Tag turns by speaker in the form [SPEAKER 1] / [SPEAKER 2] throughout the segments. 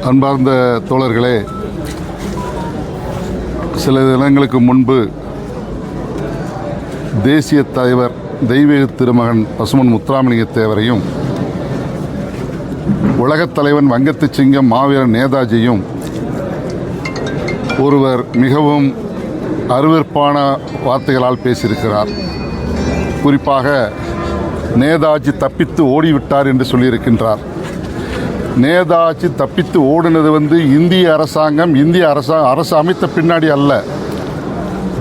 [SPEAKER 1] அன்பார்ந்த தோழர்களே சில தினங்களுக்கு முன்பு தேசிய தலைவர் தெய்வீக திருமகன் பசுமன் முத்துராமலிங்க தேவரையும் உலகத் தலைவன் வங்கத்து சிங்கம் மாவீரன் நேதாஜியும் ஒருவர் மிகவும் அருவருப்பான வார்த்தைகளால் பேசியிருக்கிறார். குறிப்பாக நேதாஜி தப்பித்து ஓடிவிட்டார் என்று சொல்லியிருக்கின்றார். நேதாஜி தப்பித்து ஓடினது வந்து இந்திய அரசாங்கம் இந்திய அரசா அரசு அமைத்த பின்னாடி அல்ல.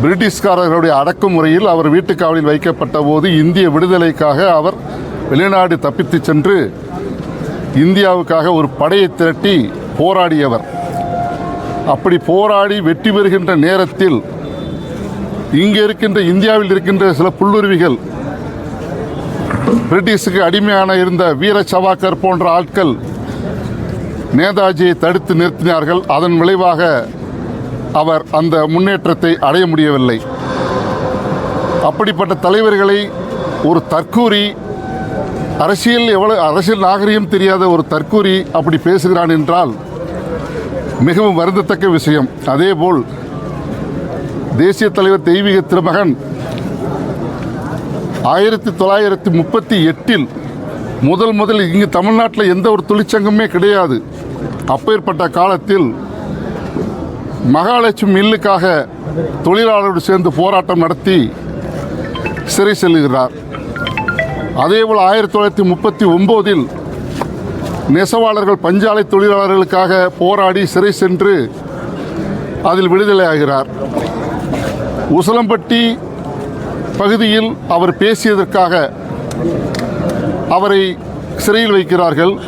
[SPEAKER 1] பிரிட்டிஷ்காரர்களுடைய அடக்குமுறையில் அவர் வீட்டுக்காவலில் வைக்கப்பட்ட போது இந்திய விடுதலைக்காக அவர் வெளிநாடு தப்பித்து சென்று இந்தியாவுக்காக ஒரு படையை திரட்டி போராடியவர். அப்படி போராடி வெற்றி பெறுகின்ற நேரத்தில் இங்கே இருக்கின்ற இந்தியாவில் இருக்கின்ற சில புல்லுருவிகள் பிரிட்டிஷுக்கு அடிமையான இருந்த வீர சவாக்கர் போன்ற ஆட்கள் நேதாஜியை தடுத்து நிறுத்தினார்கள். அதன் விளைவாக அவர் அந்த முன்னேற்றத்தை அடைய முடியவில்லை. அப்படிப்பட்ட தலைவர்களை ஒரு தற்கூறி அரசியல் எவ்வளவு அரசியல் நாகரிகம் தெரியாத ஒரு தற்கூறி அப்படி பேசுகிறான் என்றால் மிகவும் வருந்தத்தக்க விஷயம். அதேபோல் தேசிய தலைவர் தெய்வீக திருமகன் ஆயிரத்தி தொள்ளாயிரத்தி முப்பத்தி எட்டில் முதல் முதல் இங்கு தமிழ்நாட்டில் எந்த ஒரு தொழிற்சங்கமே கிடையாது. அப்பேற்பட்ட காலத்தில் மகாலட்சுமி மில்லுக்காக தொழிலாளரோடு சேர்ந்து போராட்டம் நடத்தி சிறை செல்கிறார். அதேபோல் ஆயிரத்தி தொள்ளாயிரத்தி முப்பத்தி ஒம்போதில் நெசவாளர்கள் பஞ்சாலை தொழிலாளர்களுக்காக போராடி சிறை சென்று அதில் விடுதலை ஆகிறார். உசலம்பட்டி பகுதியில் அவர் பேசியதற்காக அவரை சிறையில் வைக்கிறார்கள்.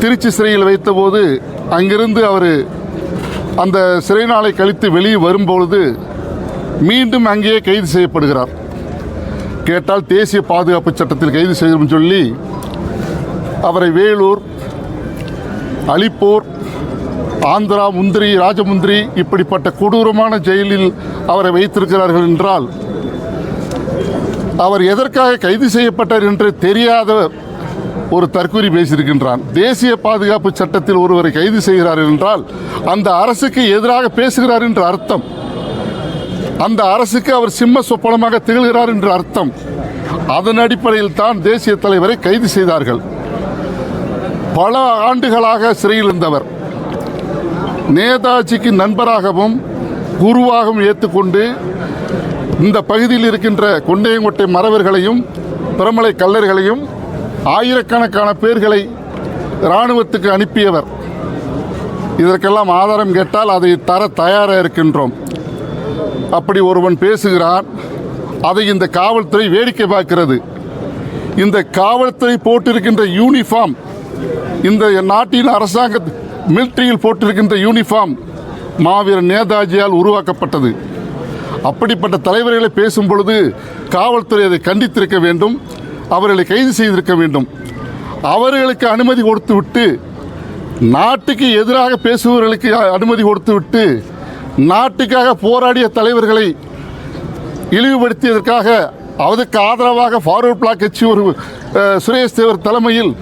[SPEAKER 1] திருச்சி சிறையில் வைத்தபோது அங்கிருந்து அவர் அந்த சிறை நாளை கழித்து வெளியே வரும்பொழுது மீண்டும் அங்கேயே கைது செய்யப்படுகிறார். கேட்டால் தேசிய பாதுகாப்பு சட்டத்தில் கைது செய்யும் சொல்லி அவரை வேலூர் அலிப்பூர் ஆந்திரா முந்திரி ராஜமுந்திரி இப்படிப்பட்ட கொடூரமான ஜெயிலில் அவரை வைத்திருக்கிறார்கள் என்றால் அவர் எதற்காக கைது செய்யப்பட்டார் என்று தெரியாத ஒரு தற்கூறி பேசியிருக்கின்றான். தேசிய பாதுகாப்பு சட்டத்தில் ஒருவரை கைது செய்கிறார் என்றால் அந்த அரசுக்கு எதிராக பேசுகிறார் என்று அர்த்தம். அந்த அரசுக்கு அவர் சிம்ம சொப்பனமாக திகழ்கிறார் என்று அர்த்தம். அதன் அடிப்படையில் தான் தேசிய தலைவரை கைது செய்தார்கள். பல ஆண்டுகளாக சிறையில் இருந்தவர் நேதாஜிக்கு நண்பராகவும் குருவாகவும் ஏற்றுக்கொண்டு இந்த பகுதியில் இருக்கின்ற கொண்டையங்கோட்டை மறவர்களையும் பிரமலை கல்லர்களையும் ஆயிரக்கணக்கான பேர்களை இராணுவத்துக்கு அனுப்பியவர். இதற்கெல்லாம் ஆதாரம் கேட்டால் அதை தர தயாராக இருக்கின்றோம். அப்படி ஒருவன் பேசுகிறான் அதை இந்த காவல்துறை வேடிக்கை பார்க்கிறது. இந்த காவல்துறை போட்டிருக்கின்ற யூனிஃபார்ம் இந்த நாட்டின் அரசாங்க மிலிட்டரியில் போட்டிருக்கின்ற யூனிஃபார்ம் மாவீரர் நேதாஜியால் உருவாக்கப்பட்டது. அப்படிப்பட்ட தலைவர்களை பேசும் பொழுது காவல்துறை அதை கண்டித்திருக்க வேண்டும். அவர்களை கைது செய்திருக்க வேண்டும். அவர்களுக்கு அனுமதி கொடுத்துவிட்டு நாட்டுக்கு எதிராக பேசுபவர்களுக்கு அனுமதி கொடுத்துவிட்டு நாட்டுக்காக போராடிய தலைவர்களை இழிவுபடுத்தியதற்காக அவருக்கு ஆதரவாக ஃபார்வர்ட் பிளாக் கட்சி ஒரு சுரேஷ் தேவர் தலைமையில்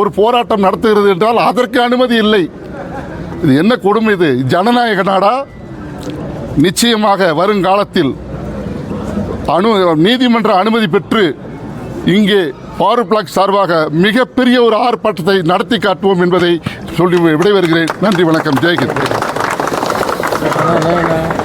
[SPEAKER 1] ஒரு போராட்டம் நடத்துகிறது என்றால் அதற்கு அனுமதி இல்லை. இது என்ன கொடுமை இது? ஜனநாயக நாடா? நிச்சயமாக வருங்காலத்தில் அனு நீதிமன்ற அனுமதி பெற்று இங்கே ஆறு பிளாக் சார்பாக மிகப்பெரிய ஒரு ஆர்ப்பாட்டத்தை நடத்தி காட்டுவோம் என்பதை சொல்லி விடைபெறுகிறேன். நன்றி வணக்கம். ஜெயகிரன்